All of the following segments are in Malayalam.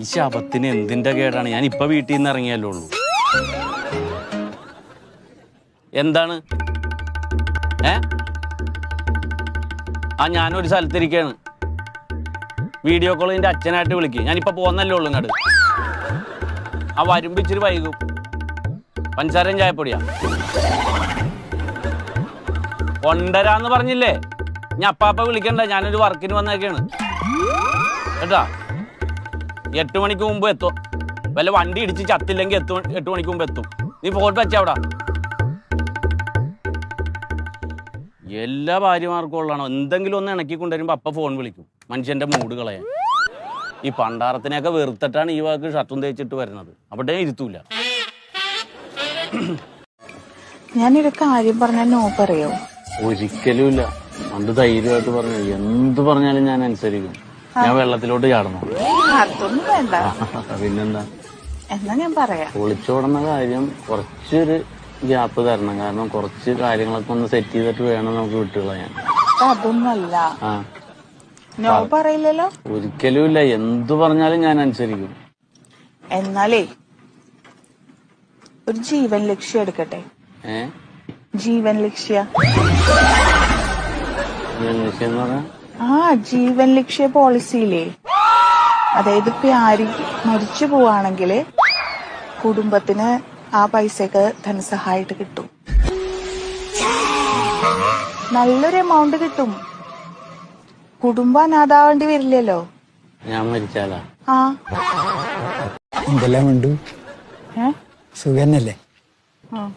ഈ എന്തിന്റെ കേടാണ്? ഞാൻ ഇപ്പൊ വീട്ടിൽ നിന്ന് ഇറങ്ങിയല്ലോ ഉള്ളൂ. എന്താണ്? ഏ? ആ ഞാനൊരു സ്ഥലത്തിരിക്കാണ്. വീഡിയോ കോൾ എന്റെ അച്ഛനായിട്ട് വിളിക്കും. ഞാനിപ്പോ പോന്നല്ലേ ഉള്ളു ഇങ്ങോട്ട് ആ വരുമ്പോ ഇച്ചിരി വൈകും. പഞ്ചസാരയും ചായപ്പൊടിയാ. കൊണ്ടരാന്ന് പറഞ്ഞില്ലേ? ഞാൻ അപ്പാപ്പ വിളിക്കണ്ട. ഞാനൊരു വർക്കിന് വന്നേക്കാണ്. കേട്ടാ? എട്ട് മണിക്ക് മുമ്പ് എത്തും. വല്ല വണ്ടി ഇടിച്ച് ചത്തില്ലെങ്കിൽ എത്തും എട്ട് മണിക്ക് മുമ്പ് എത്തും. നീ ഫോട്ടോ വെച്ചവിടാ എല്ലാ ഭാര്യമാർക്കും ഉള്ളതാണോ. എന്തെങ്കിലും ഒന്ന് ഇണക്കി കൊണ്ടുവരുമ്പോൾ അപ്പ ഫോൺ വിളിക്കും. മനുഷ്യന്റെ മൂഡ് കളയാൻ ഈ പണ്ടാരത്തിനെയൊക്കെ വെറുത്തിട്ടാണ് ഈ വാക്ക് ഷർട്ടും തേച്ചിട്ട് വരുന്നത്. അവിടെ ഇരുത്തൂല. ഞാനൊരു കാര്യം പറഞ്ഞാൽ നോ പറയോ? ഒരിക്കലും ഇല്ല പണ്ട് ധൈര്യമായിട്ട് പറഞ്ഞു എന്ത് പറഞ്ഞാലും ഞാൻ അനുസരിക്കും. ഞാൻ വെള്ളത്തിലോട്ട് ചാടണം അതൊന്നും വേണ്ട. പിന്നെന്താ? എന്നാ ഞാൻ പറയാം. ഒളിച്ചോടുന്ന കാര്യം കുറച്ചൊരു ഗ്യാപ്പ് തരണം. കാരണം കുറച്ച് കാര്യങ്ങളൊക്കെ ഒന്ന് സെറ്റ് ചെയ്തിട്ട് വേണം നമുക്ക് വിട്ടുകളയാൻ അതൊന്നല്ല ആ. നോ പറയില്ലല്ലോ? ഒരിക്കലും ഇല്ല. എന്തു പറഞ്ഞാലും ഞാൻ അനുസരിക്കും. എന്നാലേ ഒരു ജീവൻ ലക്ഷ്യം എടുക്കട്ടെ. ഏ? ജീവൻ ലക്ഷ്യ. എന്ന് പറഞ്ഞാൽ ആ ജീവൻ ലക്ഷ്യ പോളിസിയില്ലേ അതായത് ഇപ്പൊ ആര് മരിച്ചു പോവാണെങ്കിൽ കുടുംബത്തിന് ആ പൈസയൊക്കെ ധനസഹായിട്ട് കിട്ടും. നല്ലൊരു എമൗണ്ട് കിട്ടും. കുടുംബം അനാഥാവേണ്ടി വരില്ലല്ലോ. ഞാൻ മരിച്ചാലാ. ആ. എന്തെല്ലാം ഉണ്ട്? ഏ? സുഖന്നല്ലേ? ആ.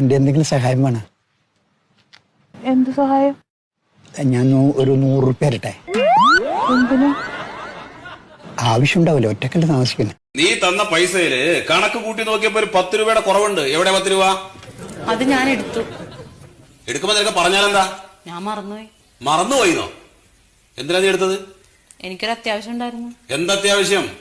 എന്റെ എന്തെങ്കിലും സഹായം വേണം? എന്ത് സഹായം? ഞാൻ നൂ- ഒരു നൂറ് റുപ്യ തരട്ടെ. എന്തിനു? ആവശ്യമുണ്ടാവില്ല ഒറ്റക്കല്ല താമസിക്കുന്നത് നീ തന്ന പൈസയിൽ കണക്ക് കൂട്ടി നോക്കിയപ്പോ ഒരു പത്ത് രൂപയുടെ കുറവുണ്ട്. എവിടെ പത്ത് രൂപ? അത് ഞാൻ എടുത്തു എടുക്കുമ്പോ നിനക്ക് പറഞ്ഞാലെന്താ? ഞാൻ മറന്നുപോയി. മറന്നുപോയിന്നോ? എന്തിനാ നീ എടുത്തത്? എനിക്കൊരു അത്യാവശ്യം ഉണ്ടായിരുന്നു. എന്തത്യാവശ്യം?